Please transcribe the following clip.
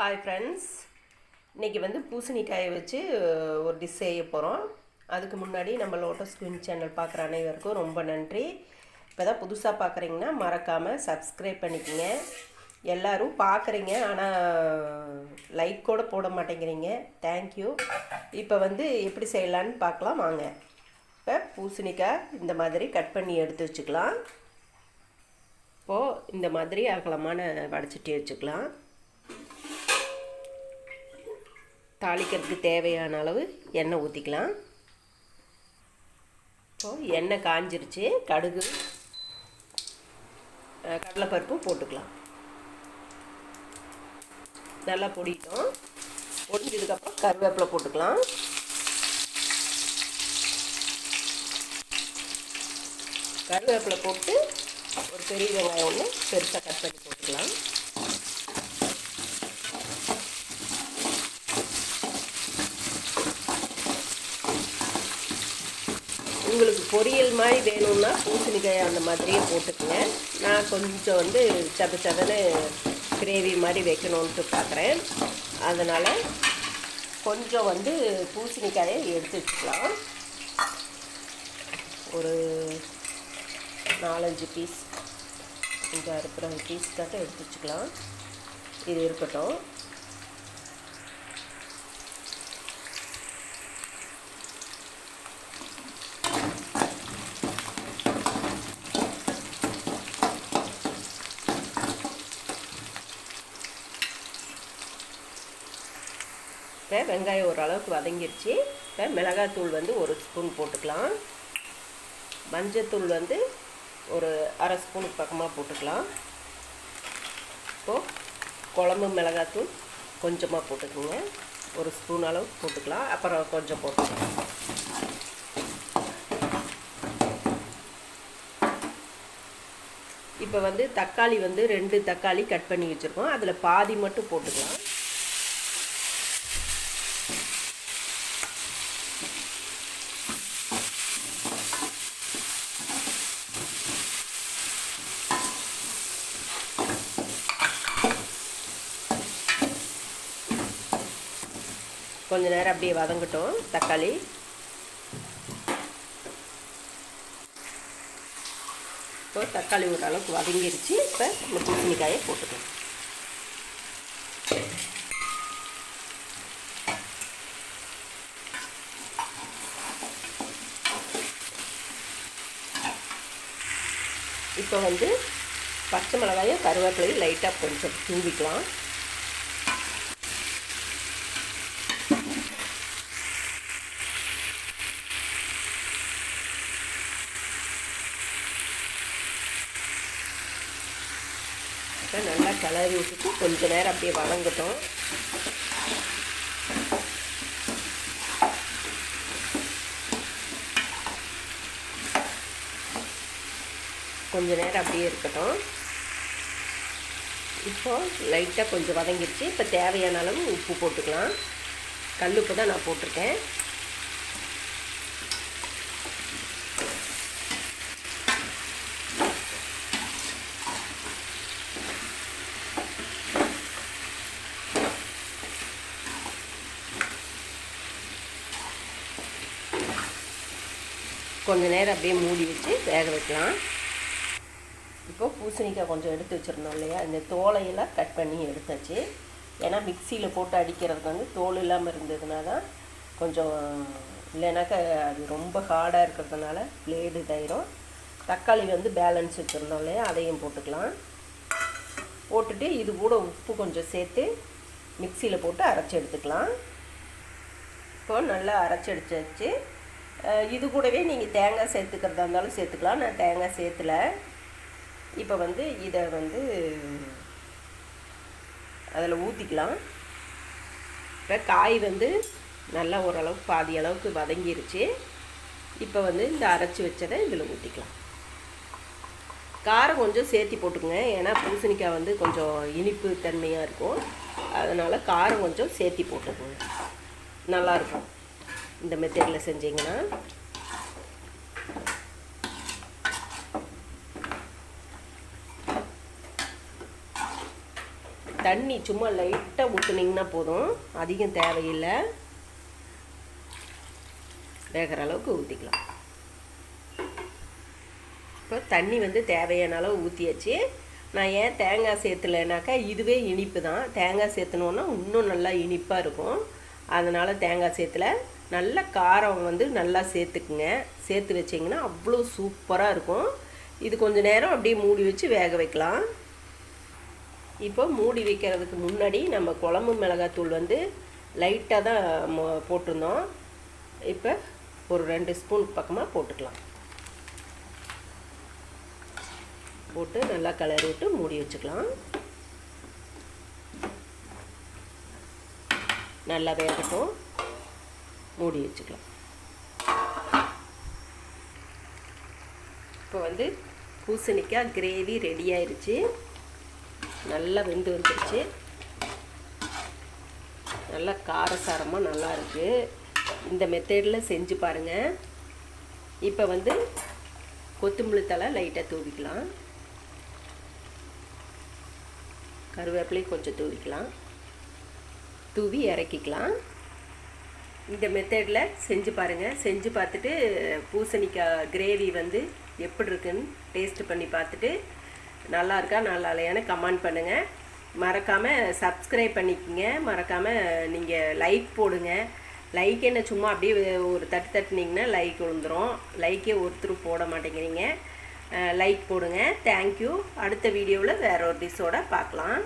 Hi friends இன்றைக்கி வந்து பூசணிக்காயை வச்சு ஒரு டிஷ் செய்ய போகிறோம் அதுக்கு முன்னாடி நம்ம லோட்டஸ் குயின் சேனல் பார்க்குற அனைவருக்கும் ரொம்ப நன்றி. இப்போ தான் புதுசாக பார்க்குறீங்கன்னா மறக்காமல் சப்ஸ்கிரைப் பண்ணிக்கோங்க. எல்லோரும் பார்க்குறீங்க ஆனால் லைக் கூட போட மாட்டேங்கிறீங்க. தேங்க்யூ இப்போ வந்து எப்படி செய்யலான்னு பார்க்கலாம். வாங்க. இப்போ பூசணிக்காய் இந்த மாதிரி கட் பண்ணி எடுத்து வச்சுக்கலாம். இப்போது இந்த மாதிரி அகலமான வடைச்சிட்டி வச்சுக்கலாம். தாளிக்கிறதுக்கு தேவையான அளவு எண்ணெய் ஊற்றிக்கலாம் இப்போது எண்ணெய் காஞ்சிருச்சு கடுகு கடலைப்பருப்பும் கடலைப்பருப்பு போட்டுக்கலாம். நல்லா பொடிக்கும் பொடிஞ்சதுக்கப்புறம் கருவேப்பிலை போட்டுக்கலாம். கருவேப்பிலை போட்டு ஒரு பெரிய வெங்காயம் ஒன்று பெருசாக கட் பண்ணி போட்டுக்கலாம். உங்களுக்கு பொரியல் மாதிரி வேணும்னா பூசணிக்காய் அந்த மாதிரியே போட்டுக்கங்க. நான் கொஞ்சம் வந்து சத சதன்னு கிரேவி மாதிரி வைக்கணுன்ட்டு பார்க்குறேன். அதனால் கொஞ்சம் வந்து பூசணிக்காயை எடுத்து வச்சுக்கலாம். ஒரு நாலஞ்சு பீஸ் கொஞ்சம் இருக்கிற பீஸ் கட்ட எடுத்து வச்சுக்கலாம். இது இருக்கட்டும். இப்போ வெங்காயம் ஓரளவுக்கு வதங்கிடுச்சு இப்போ மிளகாத்தூள் வந்து ஒரு ஸ்பூன் போட்டுக்கலாம். மஞ்சத்தூள் வந்து ஒரு அரை ஸ்பூனுக்கு பக்கமாக போட்டுக்கலாம். இப்போது குழம்பு மிளகாத்தூள் கொஞ்சமாக போட்டுக்கோங்க. ஒரு ஸ்பூன் அளவு போட்டுக்கலாம். அப்புறம் கொஞ்சம் போட்டுக்கலாம். இப்போ வந்து தக்காளி வந்து ரெண்டு தக்காளி கட் பண்ணி வச்சுருக்கோம். அதில் பாதி மட்டும் போட்டுக்கலாம். கொஞ்ச நேரம் அப்படியே வதங்கட்டும் தக்காளி. இப்போ தக்காளி ஒரு அளவுக்கு வதங்கிருச்சு. இப்போ இந்த பூசணிக்காயை போட்டுக்கலாம். இப்போ வந்து பச்சை மிளகாயும் கருவேப்பிலையும் லைட்டாக கொஞ்சம் தூவிக்கலாம். இப்போ நல்லா கலரி விட்டுட்டு கொஞ்ச நேரம் அப்படியே வதங்கட்டும். கொஞ்ச நேரம் அப்படியே இருக்கட்டும். இப்போ லைட்டாக கொஞ்சம் வதங்கிடுச்சு இப்போ தேவையான அளவு உப்பு போட்டுக்கலாம். கல் உப்பு தான் நான் போட்டிருக்கேன். கொஞ்ச நேரம் அப்படியே மூடி வச்சு வேக வைக்கலாம். இப்போ பூசணிக்காய் கொஞ்சம் எடுத்து வச்சுருந்தோம் இல்லையா? இந்த தோலையெல்லாம் கட் பண்ணி எடுத்தாச்சு. ஏன்னா மிக்சியில் போட்டு அடிக்கிறதுக்கு வந்து தோல் இல்லாமல் இருந்ததுனால தான் கொஞ்சம் இல்லைனாக்கா அது ரொம்ப ஹார்டாக இருக்கிறதுனால பிளேடு இதாயிரும் தக்காளி வந்து பேலன்ஸ் வச்சுருந்தோம் இல்லையா? அதையும் போட்டுக்கலாம். போட்டுட்டு இது கூட உப்பு கொஞ்சம் சேர்த்து மிக்சியில் போட்டு அரைச்சி எடுத்துக்கலாம். இப்போ நல்லா அரைச்சி எடுத்து வச்சு இது கூடவே நீங்கள் தேங்காய் சேர்த்துக்கிறதா இருந்தாலும் சேர்த்துக்கலாம். நான் தேங்காய் சேர்த்துல. இப்போ வந்து இதை வந்து அதில் ஊற்றிக்கலாம் இப்போ காய் வந்து நல்லா ஓரளவுக்கு பாதி அளவுக்கு வதங்கிருச்சு. இப்போ வந்து இந்த அரைச்சி வச்சதை இதில் ஊற்றிக்கலாம் காரம் கொஞ்சம் சேர்த்தி போட்டுக்கோங்க. ஏன்னா பூசணிக்காய் வந்து கொஞ்சம் இனிப்பு தன்மையாக இருக்கும். அதனால் காரம் கொஞ்சம் சேர்த்தி போட்டுக்கோங்க. நல்லாயிருக்கும் இந்த மெத்தடில் செஞ்சீங்கன்னா தண்ணி சும்மா லைட்டாக ஊற்றுனீங்கன்னா போதும். அதிகம் தேவையில்லை. வேகிற அளவுக்கு ஊற்றிக்கலாம் இப்போ தண்ணி வந்து தேவையான அளவு ஊற்றியாச்சு நான் ஏன் தேங்காய் சேர்த்துலனாக்கா இதுவே இனிப்பு தான். தேங்காய் சேர்த்துனோன்னா இன்னும் நல்லா இனிப்பாக இருக்கும். அதனால் தேங்காய் சேர்த்துல நல்ல காரம் வந்து நல்லா சேர்த்துக்குங்க. சேர்த்து வச்சிங்கன்னா அவ்வளோ சூப்பராக இருக்கும். இது கொஞ்சம் நேரம் அப்படியே மூடி வச்சு வேக வைக்கலாம். இப்போ மூடி வைக்கிறதுக்கு முன்னாடி நம்ம குழம்பு மிளகாத்தூள் வந்து லைட்டாக தான் மொ- போட்டிருந்தோம். இப்போ ஒரு ரெண்டு ஸ்பூன் பக்கமாக போட்டுக்கலாம். போட்டு நல்லா கலரி விட்டு மூடி வச்சுக்கலாம். நல்லா வேகட்டும் மூடி வச்சுக்கலாம். இப்போ வந்து பூசணிக்காய் கிரேவி ரெடி ஆயிடுச்சு நல்லா வெந்து வந்துருச்சு. நல்லா காரசாரமாக நல்லா இருக்குது இந்த மெத்தடில் செஞ்சு பாருங்கள் இப்போ வந்து கொத்தமல்லி தழை லைட்டாக தூவிக்கலாம். கருவேப்பிலையும் கொஞ்சம் தூவிக்கலாம். தூவி இறக்கிக்கலாம். இந்த மெத்தடில் செஞ்சு பாருங்கள் செஞ்சு பார்த்துட்டு பூசணிக்காய் கிரேவி வந்து எப்படி இருக்குன்னு டேஸ்ட் பண்ணி பார்த்துட்டு நல்லா இருக்கா நல்லா இல்லையான்னு கமெண்ட் பண்ணுங்கள் மறக்காமல் சப்ஸ்கிரைப் பண்ணிக்கங்க. மறக்காமல் நீங்கள் லைக் போடுங்க. லைக் என்ன சும்மா அப்படியே ஒரு தட்டு தட்டுனீங்கன்னா லைக் விழுந்துரும். லைக்கே ஒருத்தரும் போட மாட்டேங்கிறீங்க. லைக் போடுங்க. தேங்க்யூ அடுத்த வீடியோவில் வேற ஒரு டிஷ்ஷோட பார்க்கலாம்.